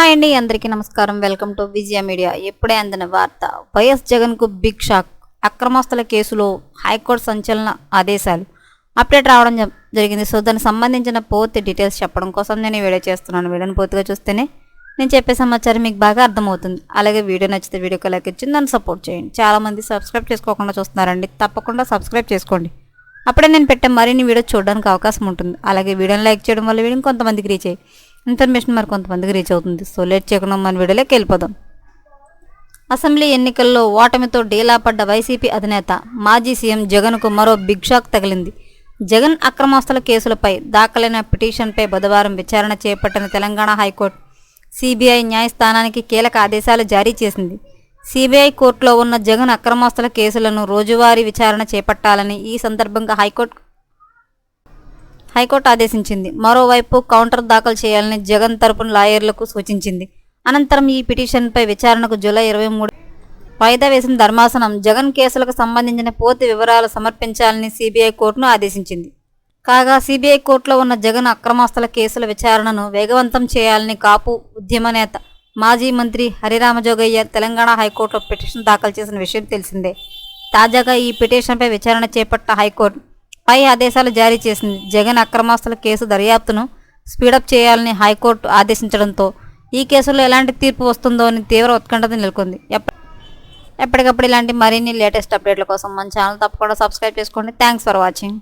Hi అండి అందరికీ నమస్కారం. Welcome to Vijaya media. ఇప్పుడే అందిన వార్త వైఎస్ జగన్కు బిగ్ షాక్ అక్రమస్తుల కేసులో హైకోర్టు సంచలన ఆదేశాలు. అప్డేట్ రావడం జ- జరిగింది. సో దానికి సంబంధించిన పూర్తి డీటెయిల్స్ చెప్పడం కోసం నేను వీడియో చేస్తున్నాను. వీడియోని పూర్తిగా చూస్తేనే నేను చెప్పే సమాచారం మీకు బాగా అర్థమవుతుంది. అలాగే వీడియో నచ్చితే వీడియోకి లైక్ ఇచ్చి దాన్ని సపోర్ట్ చేయండి. చాలామంది సబ్స్క్రైబ్ చేసుకోకుండా చూస్తున్నారండి. తప్పకుండా సబ్స్క్రైబ్ చేసుకోండి. అప్పుడే నేను పెట్టే మరిన్ని వీడియో చూడడానికి అవకాశం ఉంటుంది. అలాగే వీడియోని లైక్ చేయడం వల్ల వీడియో కొంతమందికి రీచ్ అయ్యి ఇన్ఫర్మేషన్ మరి కొంతమందికి రీచ్ అవుతుంది. సో లేట్ చేయకుండా మన వీడియోలోకి వెళ్ళిపోదాం. అసెంబ్లీ ఎన్నికల్లో ఓటమితో డీలా పడ్డ వైసీపీ అధినేత మాజీ సీఎం జగన్కు మరో బిగ్ షాక్ తగిలింది. జగన్ అక్రమాస్తుల కేసులపై దాఖలైన పిటిషన్పై బుధవారం విచారణ చేపట్టిన తెలంగాణ హైకోర్టు సిబిఐ న్యాయస్థానానికి కీలక ఆదేశాలు జారీ చేసింది. సిబిఐ కోర్టులో ఉన్న జగన్ అక్రమాస్తుల కేసులను రోజువారీ విచారణ చేపట్టాలని ఈ సందర్భంగా హైకోర్టు హైకోర్టు ఆదేశించింది. మరోవైపు కౌంటర్ దాఖలు చేయాలని జగన్ తరపున లాయర్లకు సూచించింది. అనంతరం ఈ పిటిషన్పై విచారణకు జూలై ఇరవై మూడు వాయిదా వేసిన ధర్మాసనం జగన్ కేసులకు సంబంధించిన పూర్తి వివరాలు సమర్పించాలని సిబిఐ కోర్టును ఆదేశించింది. కాగా సిబిఐ కోర్టులో ఉన్న జగన్ అక్రమాస్తుల కేసుల విచారణను వేగవంతం చేయాలని కాపు ఉద్యమ నేత మాజీ మంత్రి హరిరామజోగయ్య తెలంగాణ హైకోర్టులో పిటిషన్ దాఖలు చేసిన విషయం తెలిసిందే. తాజాగా ఈ పిటిషన్పై విచారణ చేపట్ట హైకోర్టు పై ఆదేశాలు జారీ చేసింది. జగన్ అక్రమాస్తుల కేసు దర్యాప్తును స్పీడప్ చేయాలని హైకోర్టు ఆదేశించడంతో ఈ కేసులో ఎలాంటి తీర్పు వస్తుందో అని తీవ్ర ఉత్కంఠత నెలకొంది. ఎప్పటికప్పుడు ఇలాంటి మరిన్ని లేటెస్ట్ అప్డేట్ల కోసం మన ఛానల్ తప్పకుండా సబ్స్క్రైబ్ చేసుకోండి. Thanks for watching.